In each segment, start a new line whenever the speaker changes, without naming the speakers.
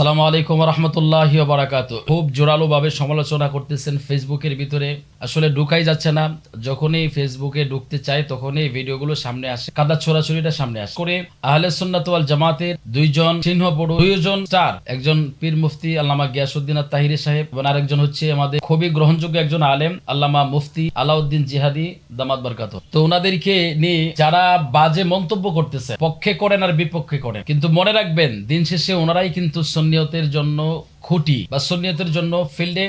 সালামু আলাইকুম রহমতুল্লাহ বারাকাত। খুব জোরালো ভাবে সমালোচনা করতেছেন ফেসবুকের ভিতরে। আসলে ঢুকাই যাচ্ছে না। যখনই ফেসবুকে ঢুকতে চাই তখনই ভিডিওগুলো সামনে আসে। কাদা ছোড়াছড়িটা সামনে আসে। করে আহলে সুন্নাত জামাতের দুইজন চিহ্ন বড় দুইজন স্টার, একজন পীর মুফতি আল্লামা গিয়াসুদ্দিন তাহিরি সাহেব এবং আরেকজন হচ্ছে আমাদের খুবই গ্রহণযোগ্য একজন আলেম, আল্লামা মুফতি আলাউদ্দিন জিহাদি, দামাত বরকাত। তো ওনাদেরকে নিয়ে যারা বাজে মন্তব্য করতেছে, পক্ষে করেন আর বিপক্ষে করেন। কিন্তু মনে রাখবেন, দিন শেষে ওনারাই কিন্তু সন্নিয়তের জন্য খুঁটি বা সন্নিয়তের জন্য ফিল্ডে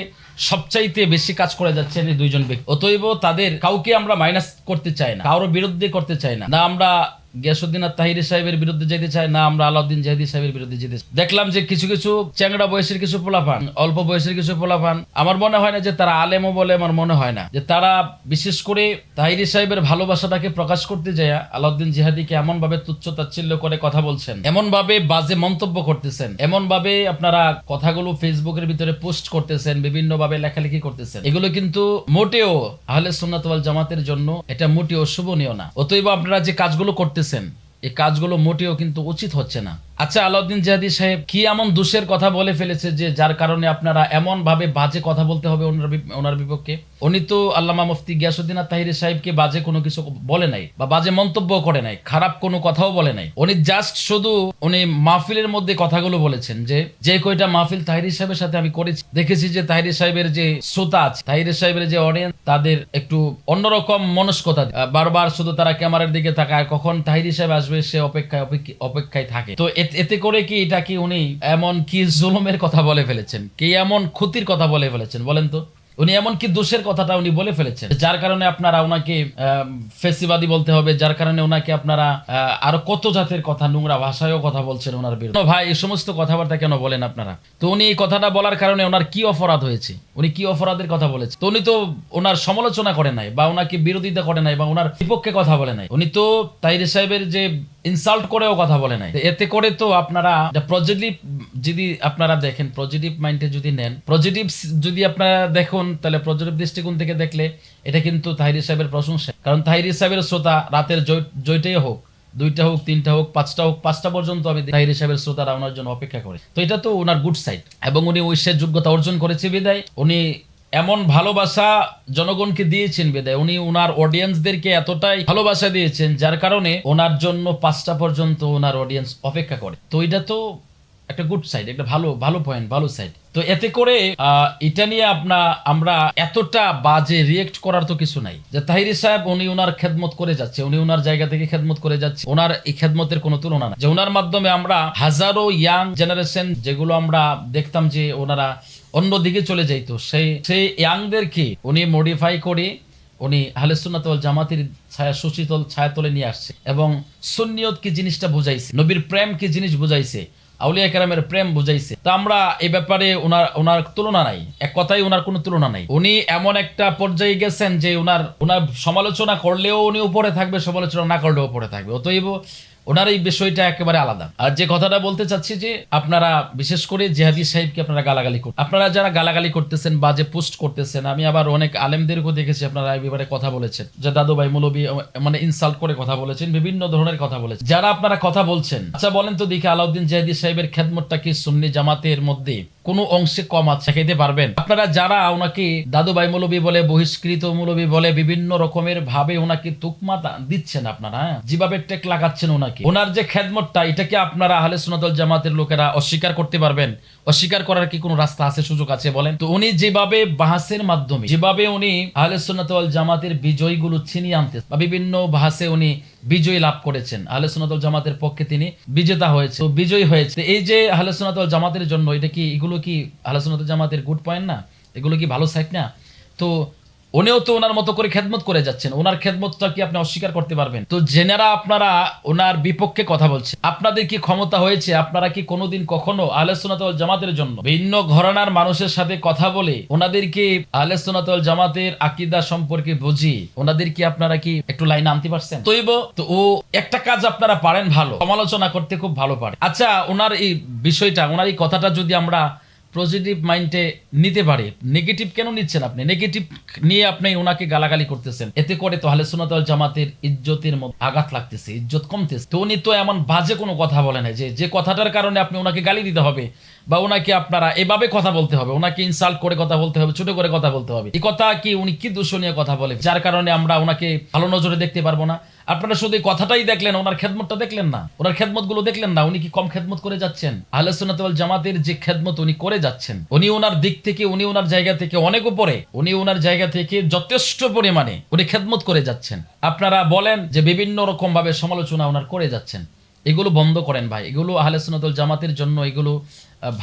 সবচাইতে বেশি কাজ করে যাচ্ছেন এই দুইজন ব্যক্তি। অতএব তাদের কাউকে আমরা মাইনাস করতে চাই না, কারোর বিরুদ্ধে করতে চাই না। না, আমরা গিয়াসুদ্দিন আর তাহিরি সাহেবের বিরুদ্ধে যেতে চাই না, আমরা আলাউদ্দিন জাহিদি সাহেবের বিরুদ্ধে যেতে চাই। দেখলাম যে কিছু কিছু চ্যাংড়া বয়সের কিছু পোলাপান, অল্প বয়সের কিছু পোলাপান, আমার মনে হয় না যে তারা আলেমও বলে, আমার মনে হয় না। যে তারা বিশেষ করে তাহিরি সাহেবের ভালোবাসাটাকে প্রকাশ করতে যায় আলাউদ্দিন জিহাদিকে এমন ভাবে তুচ্ছ তাচ্ছিল্য করে কথা বলছেন এমন ভাবে বাজে মন্তব্য করতেছেন এমন ভাবে আপনারা কথাগুলো ফেসবুকের ভিতরে পোস্ট করতেছেন বিভিন্ন ভাবে লেখালেখি করতেছেন। এগুলো কিন্তু মোটেও আহলে সুন্নাত ওয়াল জামাতের জন্য এটা মোটেও শুভনীয় না। অতএব আপনারা যে কাজগুলো করতেছেন এ কাজগুলো মোটেও কিন্তু উচিত হচ্ছে না। আচ্ছা আলাউদ্দিন জাহাদি সাহেব, কি এমন দোষের কথা বলে ফেলেছে যে যার কারণে আপনারা এমন ভাবে বাজে কথা বলতে হবে ওনার বিপক্ষে? উনি তো আল্লামা মুফতি গিয়াসুদ্দিন তাহিরি সাহেবকে বাজে কোনো কিছু বলে নাই বা বাজে মন্তব্য করে নাই, খারাপ কোনো কথাও বলে নাই। উনি জাস্ট শুধু উনি মাহফিলের মধ্যে কথাগুলো বলেছেন যে যে কয়টা মাহফিল তাহিরি সাহেবের সাথে আমি করেছি, দেখেছি যে তাহিরি সাহেবের যে শ্রোতা আছে, তাহিরি সাহেবের যে অডিয়েন্স তাদের একটু অন্যরকম মনস্কতা বারবার শুধু তারা ক্যামেরার দিকে তাকায়, কখন তাহিরি সাহেব আসবে সে অপেক্ষায় অপেক্ষায় থাকে। তো এত- এতে করে কি এটা কি উনি এমন কি জুলুমের কথা বলে ফেলেছেন? কি এমন ক্ষতির কথা বলে ফেলেছেন? বলেন তো। উনি এমন কি দোষের কথাটা উনি বলে ফেলেছেন? যার কারণে আপনারা ওনাকে ফেসিবাদী বলতে হবে, যার কারণে ওনাকে আপনারা আরও কত জাতের কথা, নোংরা ভাষায়ও কথা বলছেন ওনার বিরুদ্ধে। ভাই, এই সমস্ত কথাবার্তা কেন বলেন আপনারা? তো উনি এই কথাটা বলার কারণে ওনার কি অপরাধ হয়েছে? উনি কি অপরাধের কথা বলেছে তো উনি তো ওনার সমালোচনা করে নাই, বা ওনাকে বিরোধিতা করে নাই, বা ওনার বিপক্ষে কথা বলে নাই। উনি তো তাইরে সাহেবের যে ইনসাল্ট করেও কথা বলে নাই। এতে করে তো আপনারা পজিটিভ যদি আপনারা দেখেন পজিটিভ মাইন্ডে যদি নেন পজিটিভ যদি আপনারা দেখুন, তাহলে পজিটিভ দৃষ্টিকোণ থেকে দেখলে এটা কিন্তু তাহিরি সাহেবের প্রশংসা। কারণ তাহিরি সাহেবের শ্রোতা রাতের জয়- জয়টাই হোক, দুইটা হোক, তিনটা হোক, পাঁচটা হোক, পাঁচটা পর্যন্ত আমি তাহিরি সাহেবের শ্রোতারা ওনার জন্য অপেক্ষা করে তো এটা তো ওনার গুড সাইড এবং উনি সে যোগ্যতা অর্জন করেছে বিদায়। উনি এমন ভালোবাসা জনগণকে দিয়েছেন বেদায়। উনি ওনার অডিয়েন্সদেরকে এতটাই ভালোবাসা দিয়েছেন, যার কারণে ওনার জন্য পাঁচটা পর্যন্ত ওনার অডিয়েন্স অপেক্ষা করে। তো এটা তো একটা গুড সাইড একটা ভালো ভালো পয়েন্ট ভালো সাইড তো এতে করে এটা নিয়ে আপনা, আমরা এতটা বাজে রিয়েক্ট করার তো কিছু নাই। যে তাহিরি সাহেব, উনি ওনার খেদমত করে যাচ্ছে, উনি ওনার জায়গা থেকে খেদমত করে যাচ্ছে ওনার এই খেদমতের কোনো তুলনা না যে ওনার মাধ্যমে আমরা হাজারো ইয়াং জেনারেশন যেগুলো আমরা দেখতাম যে ওনারা অন্যদিকে চলে যাইতো সেই সেই ইয়াংদেরকে উনি মডিফাই করে উনি আহলেসুন্নাত ওয়াল জামাতের ছায়া ছায়াতলে নিয়ে আসছে এবং সুন্নিয়ত কি জিনিসটা বুঝাইছে, নবীর প্রেম কি জিনিস বুঝাইছে, আউলিয়া কেরামের প্রেম বুঝাইছে। তো আমরা এই ব্যাপারে ওনার ওনার তুলনা নাই, এক কথাই ওনার কোনো তুলনা নাই। উনি এমন একটা পর্যায়ে গেছেন যে ওনার ওনার সমালোচনা করলেও উনি উপরে থাকবে, সমালোচনা না করলেও উপরে থাকবে। অতএব ওনার এই বিষয়টা একেবারে আলাদা। আর যে কথাটা বলতে চাচ্ছি যে আপনারা, বিশেষ করে জেহাদি সাহেবকে আপনারা গালাগালি করতে আপনারা যারা গালাগালি করতেছেন বা যে পোস্ট করতেছেন, আমি আবার অনেক আলেমদেরকেও দেখেছি আপনারা এই ব্যাপারে কথা বলেছেন। যে দাদু ভাই মৌলবী মানে ইনসাল্ট করে কথা বলেছেন, বিভিন্ন ধরনের কথা বলেছেন। যারা আপনারা কথা বলছেন আচ্ছা বলেন তো দেখি আলাউদ্দিন জাহিদি সাহেবের খেদমতটা কি সুন্নি জামাতের মধ্যে কোনো অংশে কম আছে, খেতে পারবেন। আপনারা যারা ওনাকে দাদু ভাই মৌলবী বলে, বহিষ্কৃত মৌলবী বলে, বিভিন্ন রকমের ভাবে ওনাকে তুকমা দিচ্ছেন আপনারা হ্যাঁ? যেভাবে টেক লাগাচ্ছেন ওনাকে। ওনার যে খেদমতটা এটাকে আপনারা আহলে সোনাদল জামাতের লোকেরা অস্বীকার করতে পারবেন? অস্বীকার করার কি কোনো রাস্তা আছে, সুযোগ আছে বলেন? তো উনি যেভাবে বাহাসের মাধ্যমে, যেভাবে উনি আহলে সোনাতল জামাতের বিজয়গুলো ছিনিয়ে আনতে, বা বিভিন্ন বাহাসে উনি বিজয় লাভ করেছেন আহলে সুনাতল জামাতের পক্ষে তিনি বিজেতা হয়েছে, তো বিজয়ী হয়েছে। এই যে আহলে সুনাতল জামাতের জন্য, এটা কি, এগুলো কি আহলে সুনাতল জামাতের গুড পয়েন্ট না? এগুলো কি ভালো সাইড না? তো উনিও তো ওনার মতো করে খেদমত করে যাচ্ছেন। ওনার খেদমতটা কি আপনি অস্বীকার করতে পারবেন? তো জেনারা আপনারা ওনার বিপক্ষে কথা বলছেন আপনাদের কি ক্ষমতা হয়েছে? আপনারা কি কোনোদিন কখনো আহলেসোনাতল জামাতের জন্য ভিন্ন ঘরানার মানুষের সাথে কথা বলে ওনাদেরকে আহলেসোনাতল জামাতের আকিদা সম্পর্কে বুঝি? ওনাদের কি আপনারা কি একটু লাইন আনতে পারছেন? তৈব তো ও একটা কাজ আপনারা পারেন ভালো। সমালোচনা করতে খুব ভালো পারে। আচ্ছা ওনার এই বিষয়টা, ওনার এই কথাটা যদি আমরা পজিটিভ মাইন্ডে নিতে পারে। নেগেটিভ কেন নিচ্ছেন আপনি? নেগেটিভ নিয়ে আপনি ওনাকে গালাগালি করতেছেন। এতে করে তো আহলে সুন্নাত জামাতের ইজ্জতের মধ্যে আঘাত লাগতেছে, ইজ্জত কমতেছে। তো উনি তো এমন বাজে কোনো কথা বলে না যে যে কথাটার কারণে আপনি ওনাকে গালি দিতে হবে বা ওনাকে আপনারা এভাবে কথা বলতে হবে, ওনাকে ইনসাল্ট করে কথা বলতে হবে, ছোট করে কথা বলতে হবে। এই কথা কি উনি কি দূষণীয় কথা বলে? যার কারণে আমরা ওনাকে ভালো নজরে দেখতে পারব না। আপনারা শুধু এই কথাটাই দেখলেন, ওনার খেদমতটা দেখলেন না। ওনার খেদমতগুলো দেখলেন না, উনি কি কম খেদমত করে যাচ্ছেন? আহলে জামাতের যে খেদমত উনি করে যাচ্ছেন, উনি ওনার দিক থেকে, উনি ওনার জায়গা থেকে অনেক উপরে, উনি ওনার জায়গা থেকে যথেষ্ট পরিমাণে উনি খেদমত করে যাচ্ছেন। আপনারা বলেন যে বিভিন্ন রকম ভাবে সমালোচনা ওনার করে যাচ্ছেন। এগুলো বন্ধ করেন ভাই, এগুলো আহলে সুন্নাতুল জামাতের জন্য এগুলো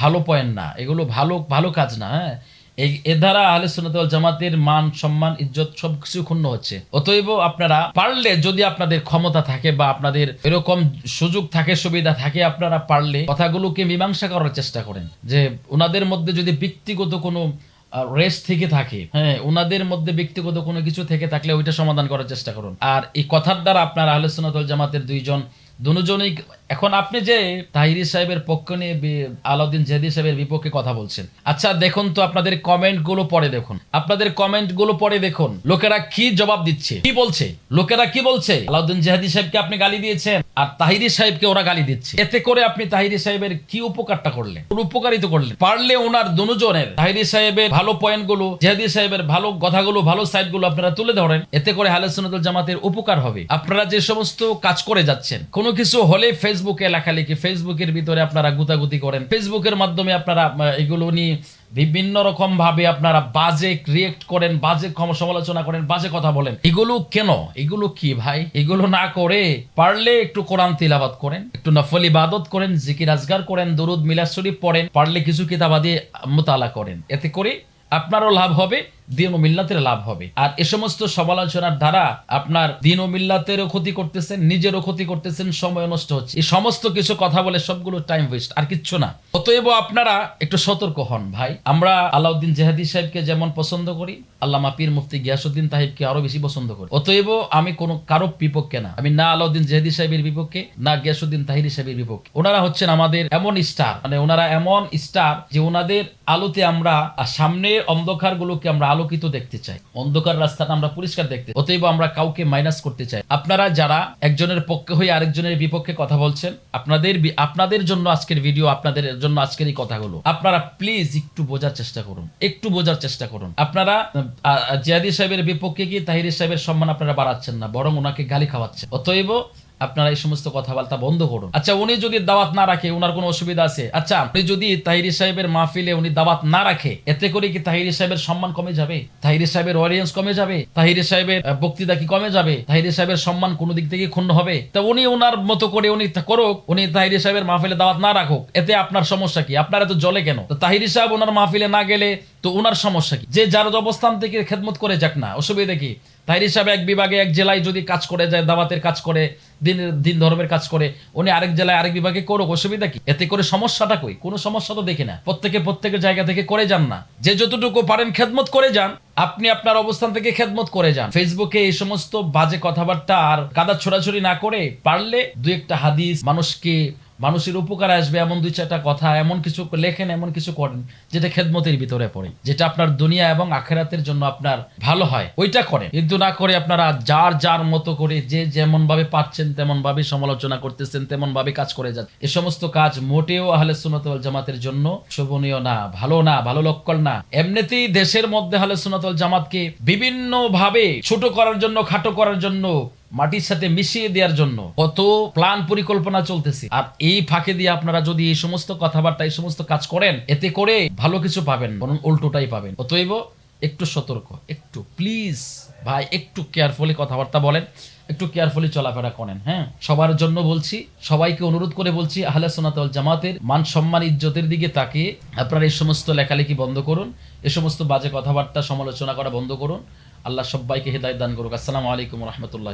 ভালো পয়েন্ট না। এগুলো ভালো ভালো কাজ না হ্যাঁ? এই- এ দ্বারা আহলে সুন্নাতুল জামাতের মান, সম্মান, ইজ্জত সব কিছু ক্ষুণ্ণ হচ্ছে। অতএব আপনারা পারলে যদি আপনাদের ক্ষমতা থাকে বা আপনাদের এরকম সুযোগ থাকে, সুবিধা থাকে, আপনারা পারলে কথাগুলোকে মীমাংসা করার চেষ্টা করেন। যে ওনাদের মধ্যে যদি ব্যক্তিগত কোনো রেস থেকে থাকে হ্যাঁ ওনাদের মধ্যে ব্যক্তিগত কোনো কিছু থেকে থাকলে ওইটা সমাধান করার চেষ্টা করুন। আর এই কথার দ্বারা আপনার আহলে জামাতের দুইজন দুজনেই এখন আপনি যে তাহিরি সাহেবের পক্ষ নিয়ে আলাউদ্দিন জেদি সাহেবের বিপক্ষে কথা বলছেন। আচ্ছা দেখুন তো আপনাদের কমেন্টগুলো পড়ে দেখুন। আপনাদের কমেন্টগুলো পড়ে দেখুন, লোকেরা কি জবাব দিচ্ছে? কি বলছে? লোকেরা কি বলছে? আলাউদ্দিন জেহাদি সাহেবকে আপনি গালি দিয়েছেন আর তাহিরি সাহেবকে ওরা গালি দিচ্ছে। এতে করে আপনি তাহিরি সাহেবের কি উপকারটা করলেন? উপকারিত করলেন? পারলে ওনার দুজনের তাহিরি সাহেবের ভালো পয়েন্টগুলো জেহাদি সাহেবের ভালো কথাগুলো, ভালো সাইডগুলো আপনারা তুলে ধরেন। এতে করে হালে জামাতের উপকার হবে। আপনারা যে সমস্ত কাজ করে যাচ্ছেন, কোনো কিছু হলে ফেসবুকে লেখালেখি। ফেসবুকের ভিতরে আপনারা গুতাগুতি করেন। ফেসবুকের মাধ্যমে আপনারা এগুলো নিয়ে বিভিন্ন রকম ভাবে আপনারা বাজে রিয়েক্ট করেন, বাজে সমালোচনা করেন, বাজে কথা বলেন। এগুলো কেন? এগুলো কি ভাই? এগুলো না করে পারলে একটু কোরআন তিলাবাত করেন, একটু নফল ইবাদত করেন, জিকির আজগার করেন, দরুদ মিলাদ শরীফ পড়েন, পারলে কিছু কিতাবাদি মোতালা করেন। এতে করে আপনারও লাভ হবে দিন ও মিল্লাতের লাভ হবে। আর এ সমস্ত সমালোচনার দ্বারা আপনার দিন ও মিল্লাতেরও ক্ষতি করতেছেন, নিজেরও ক্ষতি করতেছেন, সময় নষ্ট হচ্ছে। এই সমস্ত কিছু কথা বলে সবগুলো টাইম ওয়েস্ট আর কিচ্ছু না। অতএব আপনারা একটু সতর্ক হন ভাই। আমরা আলাউদ্দিন জেহাদি সাহেবকে যেমন পছন্দ করি, আল্লামা পীর মুফতি গিয়াসুদ্দিন তাহিবকে আরও বেশি পছন্দ করি। অতএব আমি কোনো কারও বিপক্ষে না। আমি না আলাউদ্দিন জেহাদি সাহেবের বিপক্ষে, না গিয়াসুদ্দিন তাহিরি সাহেবের বিপক্ষে। ওনারা হচ্ছেন আমাদের এমন স্টার মানে ওনারা এমন স্টার যে ওনাদের আলোতে আমরা সামনের অন্ধকার গুলোকে আমরা আলোকিত দেখতে চাই। অন্ধকার রাস্তাটা আমরা পরিষ্কার দেখতে অতএব আমরা কাউকে মাইনাস করতে চাই। আপনারা যারা একজনের পক্ষে হয়ে আরেকজনের বিপক্ষে কথা বলছেন, আপনাদের আপনাদের জন্য আজকের ভিডিও আপনাদের জন্য আজকের এই কথাগুলো। আপনারা প্লিজ একটু বোঝার চেষ্টা করুন। একটু বোঝার চেষ্টা করুন। আপনারা জিয়াদি সাহেবের বিপক্ষে গিয়ে তাহিরি সাহেবের সম্মান আপনারা বাড়াচ্ছেন না, বরং ওনাকে গালি খাওয়াচ্ছেন। অতএব আপনারা এই সমস্ত কথাবার্তা বন্ধ করুন। আচ্ছা উনি যদি দাওয়াত না রাখে ওনার কোনো অসুবিধা আছে? আচ্ছা আপনি যদি তাহিরি সাহেবের মাহফিলে উনি দাওয়াত না রাখে, এতে করে কি তাহিরি সাহেবের সম্মান কমে যাবে? তাহিরি সাহেবের অডিয়েন্স কমে যাবে? তাহিরি সাহেবের বক্তৃতা কি কমে যাবে? তাহিরি সাহেবের সম্মান কোনো দিক থেকে ক্ষুণ্ণ হবে? তা উনি ওনার মতো করে উনি করুক, উনি তাহিরি সাহেবের মাহফিলে দাওয়াত না রাখুক, এতে আপনার সমস্যা কি? আপনার এত জলে কেন? তো তাহিরি সাহেব ওনার মাহফিলে না গেলে তো ওনার সমস্যা কি? যে যার অবস্থান থেকে খেদমত করে যাক না, অসুবিধা কি? তাহিরি হিসাবে এক বিভাগে এক জেলায় যদি কাজ করে যায়, দাওয়াতের কাজ করে, দিন দিন ধর্মের কাজ করে উনি আরেক জেলায় আরেক বিভাগে করুক, অসুবিধা কি? এতে করে সমস্যাটা কই? কোনো সমস্যা তো দেখি না। প্রত্যেকে প্রত্যেকের জায়গা থেকে করে যান না। যে যতটুকু পারেন খেদমত করে যান। আপনি আপনার অবস্থান থেকে খেদমত করে যান। ফেসবুকে এই সমস্ত বাজে কথাবার্তা আর কাদা ছোড়াছড়ি না করে পারলে দু একটা হাদিস মানুষকে মানুষের উপকার আসবে এমন দুই চারটা কথা, এমন কিছু লেখেন, এমন কিছু করেন, যেটা খেদমতের ভিতরে পড়ে, যেটা আপনার দুনিয়া এবং আখেরাতের জন্য আপনার ভালো হয়, ওইটা করেন। কিন্তু না করে আপনারা যার যার মতো করে, যে যেমন ভাবে পাচ্ছেন তেমন ভাবে সমালোচনা করতেছেন তেমন ভাবে কাজ করে যাচ্ছেন। এ সমস্ত কাজ মোটেও আহলে সুন্নাত ওয়াল জামাতের জন্য শোভনীয় না, ভালো না, ভালো লক্ষণ না। এমনিতেই দেশের মধ্যে আহলে সুন্নাত ওয়াল জামাতকে বিভিন্ন ভাবে ছোট করার জন্য, খাটো করার জন্য মাটির সাথে মিশিয়ে দেওয়ার জন্য কত প্ল্যান পরিকল্পনা চলতেছে। আর এই ফাঁকে দিয়ে আপনারা যদি এই সমস্ত কথাবার্তা, এই সমস্ত কাজ করেন, এতে করে ভালো কিছু পাবেন, বরং উল্টোটাই পাবেন। অতএব একটু সতর্ক, একটু প্লিজ ভাই, একটু কেয়ারফুলি কথাবার্তা বলেন, একটু কেয়ারফুলি চলাফেরা করেন হ্যাঁ? সবার জন্য বলছি, সবাইকে অনুরোধ করে বলছি, আহলে সোনাতল জামাতের মান সম্মান, ইজ্জতের দিকে তাকিয়ে আপনারা এই সমস্ত লেখালেখি বন্ধ করুন এ সমস্ত বাজে কথাবার্তা সমালোচনা করা বন্ধ করুন আল্লাহ সবাইকে হেদায়ত দান করুক। আসসালামু আলাইকুম রহমতুল্লাহ